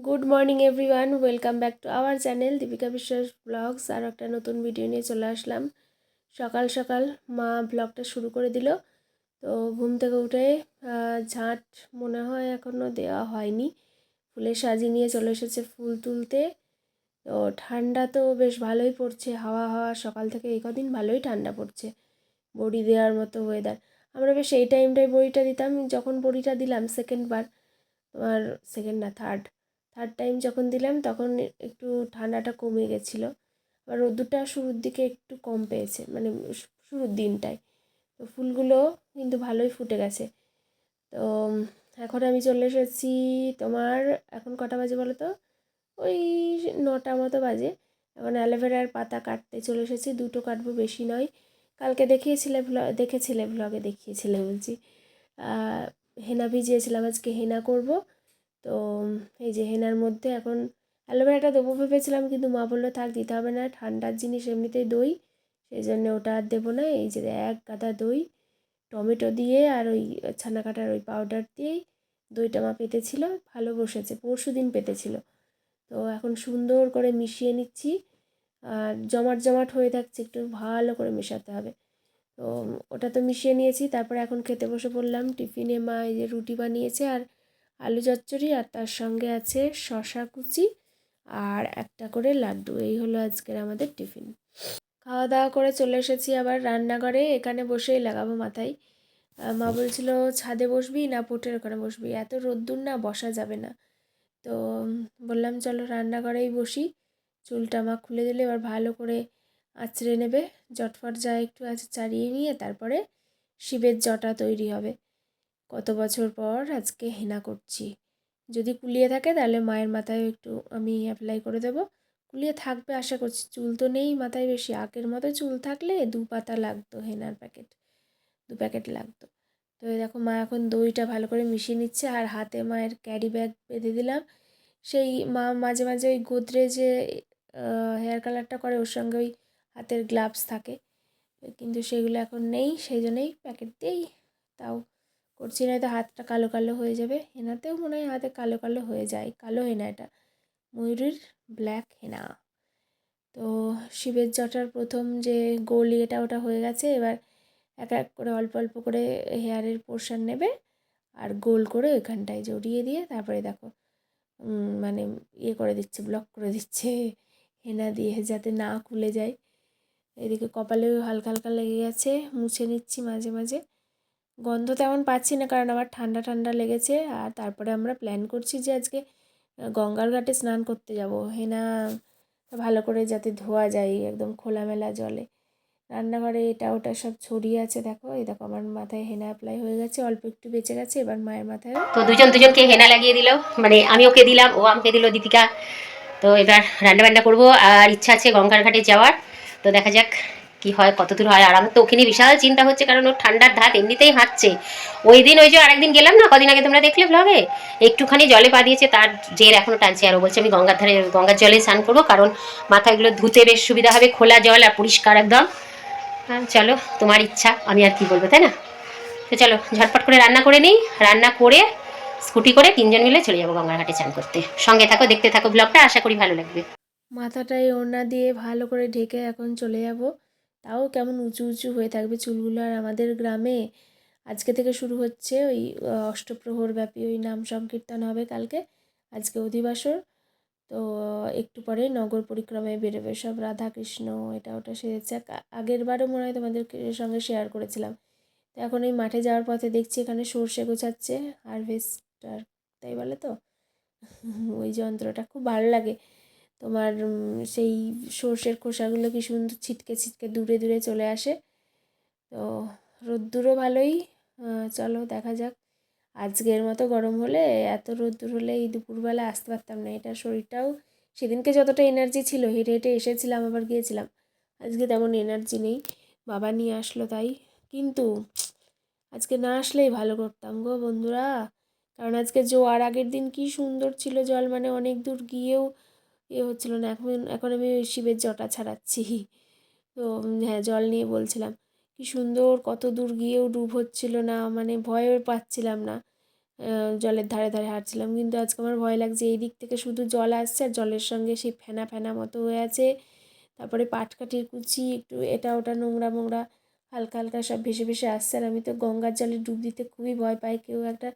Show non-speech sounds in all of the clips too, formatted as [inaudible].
Good morning everyone welcome back to our channel Dipika Biswas vlogs আর একটা নতুন video নিয়ে চলে আসলাম সকাল সকাল মা ব্লগটা শুরু করে দিল তো ঘুম থেকে উঠে ঝাঁট মনে হয় এখনও দেওয়া হয়নি ফুলের সাজি নিয়ে চলে এসেছে ফুল তুলতে তো ঠান্ডা তো বেশ ভালোই পড়ছে হাওয়া হাওয়া সকাল থেকে এই কদিন ভালোই ঠান্ডা পড়ছে বড়ি দেওয়ার মতো ওয়েদার আমরা বেশ এই টাইমটায় বড়িটা দিতাম যখন বড়িটা দিলাম সেকেন্ড বার তোমার সেকেন্ড না থার্ড থার্ড টাইম যখন দিলাম, তখন একটু ঠান্ডাটা কমে গেছিল। আর রোদ্দুরটা শুরুর দিকে একটু কম পেয়েছে মানে শুরুর দিনটায়। তো ফুলগুলো কিন্তু ভালোই ফুটে গেছে। তো এখন আমি চলে এসেছি তোমার, এখন কটা বাজে বলো তো? ওই নটা মতো বাজে। এখন অ্যালোভেরার পাতা কাটতে চলে এসেছি, দুটো কাটবো বেশি নয়। কালকে দেখিয়েছিলে ভ্লগ দেখেছিলে ভ্লগে দেখিয়েছিলে বলছি। হেনা ভিজিয়েছিলাম, আজকে হেনা করব। তো এই যে হেনার মধ্যে এখন অ্যালোভেরাটা দেবো ভেবেছিলাম, কিন্তু মা বলল, থাক, দিতে হবে না, ঠান্ডার জিনিস এমনিতেই দই সেই জন্য ওটা আর দেবো না। এই যে এক গাদা দই, টমেটো দিয়ে আর ওই ছানা কাটার ওই পাউডার দিয়েই দইটা মা পেতেছিল, ভালো বসেছে, পরশু দিন পেতেছিল। তো এখন সুন্দর করে মিশিয়ে নিচ্ছি, আর জমাট জমাট হয়ে থাকছে, একটু ভালো করে মেশাতে হবে। তো ওটা তো মিশিয়ে নিয়েছি, তারপরে এখন খেতে বসে পড়লাম, টিফিনে মা এই যে রুটি বানিয়েছে, আর আলু চচ্চড়ি আর তার সঙ্গে আছে শশা কুচি আর একটা করে লাড্ডু। এই হলো আজকের আমাদের টিফিন। খাওয়া দাওয়া করে চলে এসেছি আবার রান্নাঘরে। এখানে বসেই লাগাবো মাথায়। মা বলছিল, ছাদে বসবি না পোটের ওখানে বসবি? এত রোদ্দুর না, বসা যাবে না। তো বললাম, চলো রান্নাঘরেই বসি। চুলটা মা খুলে দিলে, এবার ভালো করে আঁচড়ে নেবে। জটফট যা একটু আছে, চাড়িয়ে নিয়ে তারপরে শিবের জটা তৈরি হবে। কত বছর পর আজকে হেনা করছি। যদি কুলিয়ে থাকে তাহলে মায়ের মাথায় একটু আমি অ্যাপ্লাই করে দেবো। কুলিয়ে থাকবে আশা করছি, চুল তো নেই মাথায় বেশি। আগের মতো চুল থাকলে দু পাতা লাগতো হেনার প্যাকেট দু প্যাকেট লাগতো। তো দেখো মা এখন দইটা ভালো করে মিশিয়ে নিচ্ছে আর হাতে মায়ের ক্যারি ব্যাগ বেঁধে দিলাম। সেই মা মাঝে মাঝে ওই গোদরেজে হেয়ার কালারটা করে, ওর সঙ্গে ওই হাতের গ্লাভস থাকে। কিন্তু সেগুলো এখন নেই, সেই জন্যই প্যাকেট দিই। তাও করছি না তো হাতটা কালো কালো হয়ে যাবে। হেনাতেও মনে হয় হাতে কালো কালো হয়ে যায়, কালো হেনা এটা। ময়ূরীর ব্ল্যাক হেনা। তো শিবের জটার প্রথম যে গোল এটা ওটা হয়ে গেছে, এবার এক এক করে অল্প অল্প করে হেয়ারের পোর্শন নেবে আর গোল করে ওইখানটায় জড়িয়ে দিয়ে তারপরে দেখো মানে ইয়ে করে দিচ্ছে ব্লক করে দিচ্ছে হেনা দিয়ে যাতে না খুলে যায়। এদিকে কপালেও হালকা হালকা লেগে গেছে, মুছে নিচ্ছি মাঝে মাঝে। গন্ধ তেমন পাচ্ছি না, কারণ আমার ঠান্ডা ঠান্ডা লেগেছে। আর তারপরে আমরা প্ল্যান করছি যে আজকে গঙ্গার ঘাটে স্নান করতে যাব। হেনা ভালো করে যাতে ধোয়া যায় একদম খোলামেলা জলে। রান্নাঘরে এটা ওটা সব ছড়িয়ে আছে, দেখো। এই দেখো আমার মাথায় হেনা অ্যাপ্লাই হয়ে গেছে, অল্প একটু বেঁচে গেছে, এবার মায়ের মাথায় তো দুজন দুজনকে হেনা লাগিয়ে দিল। মানে আমি ওকে দিলাম, ও আমাকে দিল, দীপিকা। তো এবার রান্না বান্না করব। আর ইচ্ছা আছে গঙ্গার ঘাটে যাওয়ার। তো দেখা যাক। কি হয়, কত দূর হয়? আর আমার তো ওখানে বিশাল চিন্তা হচ্ছে, কারণ ওর ঠান্ডার ধাত এমনিতেই হাঁটছে। ওই দিন, ওই যে আরেকদিন গেলাম না, কদিন আগে তোমরা দেখলে ব্লগে একটুখানি জলে পা দিয়েছে, তার জের এখনও টানছে। আর ও বলছে, আমি গঙ্গার ধারে, গঙ্গার জলে স্নান করব, কারণ মাথাগুলো ধুতে বেশ সুবিধা হবে, খোলা জল আর পরিষ্কার একদম। চলো, তোমার ইচ্ছা, আমি আর কি বলব, তাই না? তো চলো, ঝটপট করে রান্না করে নিই। রান্না করে, স্কুটি করে তিনজন মিলে চলে যাব গঙ্গার ঘাটে চান করতে। সঙ্গে থাকো, দেখতে থাকো ব্লগটা আশা করি ভালো লাগবে। মাথাটায় ওড়না দিয়ে ভালো করে ঢেকে এখন চলে যাব। তাও কেমন উঁচু উঁচু হয়ে থাকবে চুলগুলো আর আমাদের গ্রামে আজকে থেকে শুরু হচ্ছে ওই অষ্টপ্রহর ব্যাপী ওই নাম সংকীর্তন হবে কালকে, আজকে অধিবাসর। তো একটু পরে নগর পরিক্রমায় বেরোবে সব রাধা কৃষ্ণ এটা ওটা সেরেছে। আগের বারও মনে হয় তোমাদের সঙ্গে শেয়ার করেছিলাম। তো এখন এই মাঠে যাওয়ার পথে দেখছি এখানে সর্ষে গোছাচ্ছে হারভেস্টার তাই বলে তো? [laughs] ওই যন্ত্রটা খুব ভালো লাগে। তোমার সেই সর্ষের খোসাগুলো কি সুন্দর ছিটকে ছিটকে দূরে দূরে চলে আসে। তো রোদ্দুরও ভালোই। চলো দেখা যাক। আজকের মতো গরম হলে এত রোদ্দুর হলে এই দুপুরবেলা আসতে পারতাম না। এটা শরীরটাও সেদিনকে যতটা এনার্জি ছিল, হেঁটে হেঁটে এসেছিলাম, আবার গিয়েছিলাম। আজকে তেমন এনার্জি নেই। বাবা নিয়ে আসলো তাই। কিন্তু আজকে না আসলেই ভালো করতাম গো বন্ধুরা। কারণ আজকে জোয়ার আগের দিন কি সুন্দর ছিল জল। মানে অনেক দূর গিয়েও এ হচ্ছিল না। এখন এখন আমি শিবের জটা ছাড়াচ্ছি। তো হ্যাঁ জল নিয়ে বলছিলাম, কি সুন্দর, কত দূর গিয়েও ডুব হচ্ছিল না মানে ভয়ও পাচ্ছিলাম না। জলের ধারে ধারে হাঁটছিলাম, কিন্তু আজকে আমার ভয় লাগছে, এই দিক থেকে শুধু জল আসছে আর জলের সঙ্গে সেই ফেনা ফেনা মতো হয়ে আছে। তারপরে পাটকাঠির কুচি, একটু এটা ওটা নোংরা মোংরা, হালকা হালকা সব ভেসে ভেসে আসছে আর আমি তো গঙ্গার জলে ডুব দিতে খুবই ভয় পাই। কেউ একটা,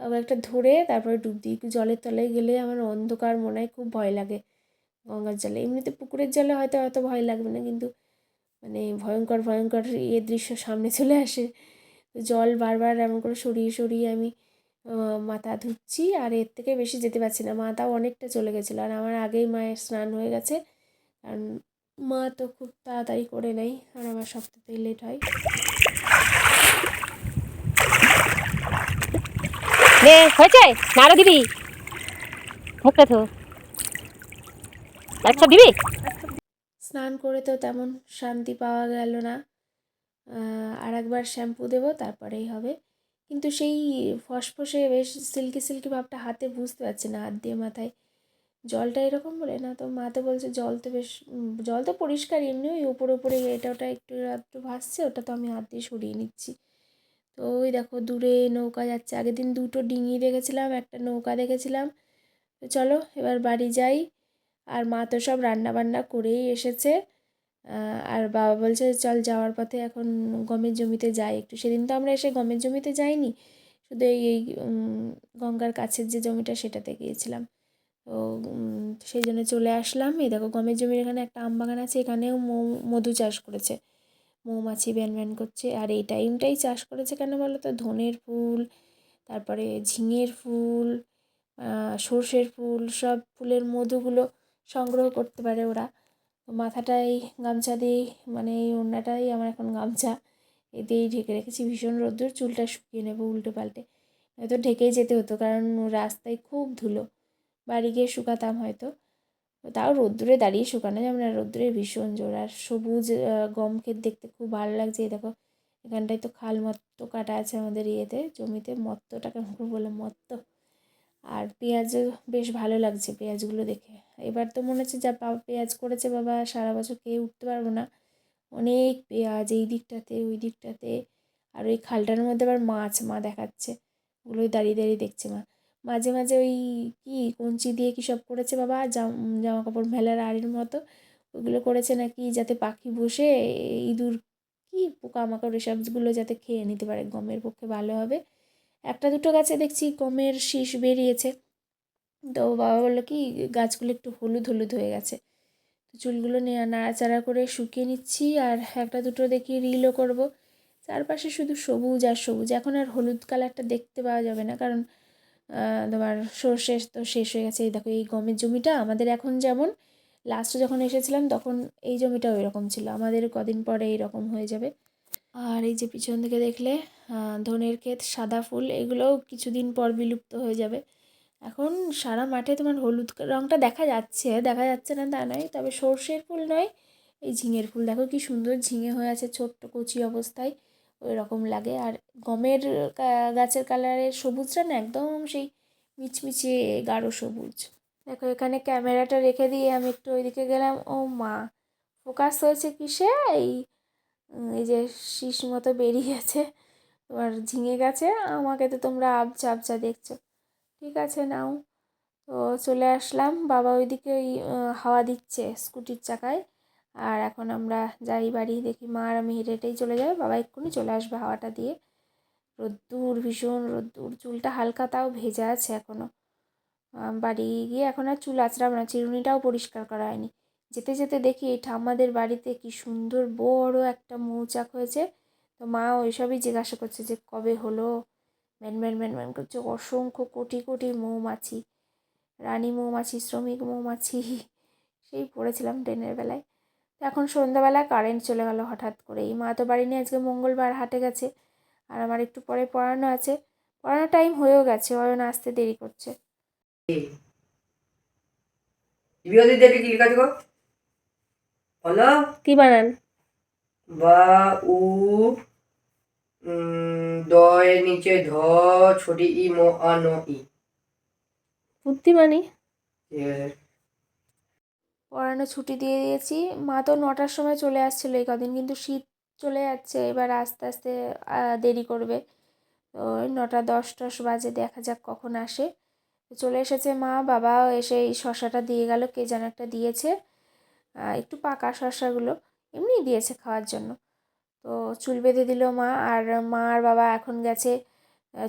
কাউকে একটা ধরে তারপরে ডুব দিই। একটু জলের তলায় গেলে আমার অন্ধকার মনে হয়, খুব ভয় লাগে। গঙ্গার জলে। এমনিতে পুকুরের জলে হয়তো অত ভয় লাগবে না, কিন্তু মানে ভয়ঙ্কর ভয়ঙ্কর ইয়ে দৃশ্য সামনে চলে আসে। জল বারবার এমন করে সরিয়ে সরিয়ে আমি মাথা ধুচ্ছি, আর এর থেকে বেশি যেতে পারছি না। মাথাও অনেকটা চলে গেছিল, আর আমার আগেই মায়ের স্নান হয়ে গেছে। কারণ মা তো খুব তাড়াতাড়ি করে নেয়, আর আমার সপ্তাহতেই লেট হয়। হয়েছে? না আরও দিবি মুখটা দিবি? স্নান করে তো তেমন শান্তি পাওয়া গেল না। আর একবার শ্যাম্পু দেবো, তারপরেই হবে। কিন্তু সেই ফসফসে বেশ সিল্কি সিল্কি ভাবটা হাতে বুঝতে পারছি না, হাত দিয়ে মাথায়। জলটা এরকম বলে না, তো মা তো বলছে জল তো বেশ জল তো পরিষ্কার এমনি ওই উপরে উপরে এটা ওটা একটু একটু ভাসছে, ওটা তো আমি হাত দিয়ে সরিয়ে নিচ্ছি। তো ওই দেখো দূরে নৌকা যাচ্ছে, আগের দিন দুটো ডিঙি দেখেছিলাম, একটা নৌকা দেখেছিলাম। তো চলো এবার বাড়ি যাই। আর মা তো সব রান্না বান্না করেই এসেছে। আর বাবা বলছে, চল যাওয়ার পথে এখন গমের জমিতে যাই। একটু সেদিন তো আমরা এসে গমের জমিতে যাইনি, শুধু এই এই গঙ্গার কাছের যে জমিটা সেটাতে গিয়েছিলাম। তো সেই জন্য চলে আসলাম। এই দেখো, গমের জমির এখানে একটা আম বাগান আছে, এখানেও মধু চাষ করেছে। মৌমাছি ব্যান ব্যান করছে, আর এই টাইমটাই চাষ করেছে কেন বলো তো? ধনের ফুল, তারপরে ঝিঙের ফুল সর্ষের ফুল, সব ফুলের মধুগুলো সংগ্রহ করতে পারে ওরা। মাথাটাই গামছা দিয়ে মানে এই ওড়নাটাই আমার এখন গামছা এতেই ঢেকে রেখেছি। ভীষণ রোদ্দুর, চুলটা শুকিয়ে নেব উল্টো পাল্টে। হয়তো ঢেকেই যেতে হতো, কারণ রাস্তায় খুব ধুলো। বাড়ি গিয়ে শুকাতাম হয়তো। তাও রোদ্দুরে দাঁড়িয়ে শুকানো যাবে না, রোদ্দুরে ভীষণ জোর। আর সবুজ গম ক্ষেত দেখতে খুব ভালো লাগছে। এই দেখো, এখানটায় তো খাল মত্ত কাটা আছে আমাদের ইয়েতে, জমিতে। মত্তটা কেমন বলে মত্ত। আর পেঁয়াজও বেশ ভালো লাগছে পেঁয়াজগুলো দেখে। এবার তো মনে হচ্ছে যা বাবা পেঁয়াজ করেছে বাবা, সারা বছর খেয়ে উঠতে পারব না। অনেক পেঁয়াজ এই দিকটাতে, ওই দিকটাতে, আর ওই খালটার মধ্যে আবার মাছ মা দেখাচ্ছে। ওগুলোই দাঁড়িয়ে দাঁড়িয়ে দেখছে মা। মাঝে মাঝে ওই কি কঞ্চি দিয়ে কী সব করেছে বাবা? জাম কাপড় মেলার আড়ির মতো। ওগুলো করেছে নাকি যাতে পাখি বসে ইঁদুর কি পোকামাকড় এসবগুলো যাতে খেয়ে নিতে পারে। গমের পক্ষে ভালো হবে। একটা দুটো গাছে দেখছি গমের শীষ বেরিয়েছে। তো বাবা বলল, কি গাছগুলো একটু হলুদ হলুদ হয়ে গেছে। চুলগুলো নিয়ে নাড়াচাড়া করে শুকিয়ে নিচ্ছি আর একটা দুটো দেখি রিলও করব। চারপাশে শুধু সবুজ আর সবুজ। এখন আর হলুদ কালারটা দেখতে পাওয়া যাবে না। কারণ তোমার সর্ষে তো শেষ হয়ে গেছে। এই দেখো, এই গমের জমিটা আমাদের এখন যেমন লাস্টে যখন এসেছিলাম, তখন এই জমিটাও এরকম ছিল। আমাদের কদিন পরে এইরকম হয়ে যাবে। আর এই যে পিছন থেকে দেখলে ধনের ক্ষেত, সাদা ফুল, এগুলোও কিছুদিন পর বিলুপ্ত হয়ে যাবে। এখন সারা মাঠে তোমার হলুদ রঙটা দেখা যাচ্ছে দেখা যাচ্ছে না তা নয়, তবে সর্ষের ফুল নয়, এই ঝিঙের ফুল। দেখো কি সুন্দর ঝিঙে হয়ে আছে, ছোট্ট কচি অবস্থায়, ওই রকম লাগে। আর গমের গাছের কালারের সবুজটা না একদম সেই মিচমিচে গাঢ় সবুজ। দেখো এখানে ক্যামেরাটা রেখে দিয়ে আমি একটু ওইদিকে গেলাম। ও মা, ফোকাস হয়েছে কিসে? এই এই যে শীষ মতো বেরিয়েছে তোমার ঝিঙে গেছে, আমাকে তো তোমরা আবছা আবছা দেখছ। ঠিক আছে, নাও। তো চলে আসলাম, বাবা ওইদিকে ওই হাওয়া দিচ্ছে স্কুটির চাকায়। আর এখন আমরা যাই বাড়ি, দেখি মা আর আমি হেঁটে হেঁটেই চলে যাবে বাবা এক্ষুনি চলে আসবে হাওয়াটা দিয়ে। রোদ্দুর ভীষণ রোদ্দুর, চুলটা হালকা তাও ভেজা আছে এখনও বাড়ি গিয়ে এখন আর চুল আঁচড়াবো না, চিরুনিটাও পরিষ্কার করা হয়নি। যেতে যেতে দেখি এই ঠাম্মাদের বাড়িতে কি সুন্দর বড় একটা মৌচাক হয়েছে। তো মা ওইসবই জিজ্ঞাসা করছে যে, কবে হলো? ম্যান ম্যান ম্যান ম্যান করছে, অসংখ্য কোটি কোটি মৌমাছি, রানী মৌমাছি, শ্রমিক মৌমাছি। সেই পড়েছিলাম ট্রেনের বেলায়। তো এখন সন্ধ্যাবেলা কারেন্ট চলে গেল হঠাৎ করে এই মা তো বাড়ি নিয়ে আজকে মঙ্গলবার হাটে গেছে, আর আমার একটু পরে পড়ানো আছে। পড়ানোর টাইম হয়েও গেছে অয়ন আসতে দেরি করছে। বিরোধী দেখে কি লেখা দেখো বলো। কি বানান? বা উ দয়ের নিচে ধ ছোটি ই ম আ ন ই। বুদ্ধিমানি পড়ানো ছুটি দিয়ে দিয়েছি। মা তো নটার সময় চলে আসছিল এই কদিন কিন্তু শীত চলে যাচ্ছে এবার আস্তে আস্তে আহ, দেরি করবে। তো ওই নটা দশ টস বাজে দেখা যাক কখন আসে। চলে এসেছে মা বাবাও এসে এই শশাটা দিয়ে গেল কে যেন একটা দিয়েছে। একটু পাকা শশাগুলো এমনি দিয়েছে খাওয়ার জন্য। তো চুল বেঁধে দিল মা, আর মা আর বাবা এখন গেছে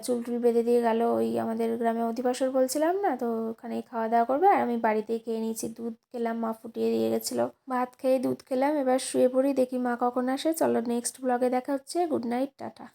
চুল টুল বেঁধে দিয়ে গেল ওই আমাদের গ্রামে অধিবাসর বলছিলাম না, তো ওখানেই খাওয়া দাওয়া করবে, আর আমি বাড়িতেই খেয়ে নিয়েছি, দুধ খেলাম, মা ফুটিয়ে দিয়ে গেছিল। ভাত খেয়ে দুধ খেলাম, এবার শুয়ে পড়ি, দেখি মা কখন আসে, চলো নেক্সট ব্লগে দেখা হচ্ছে গুড নাইট টাটা।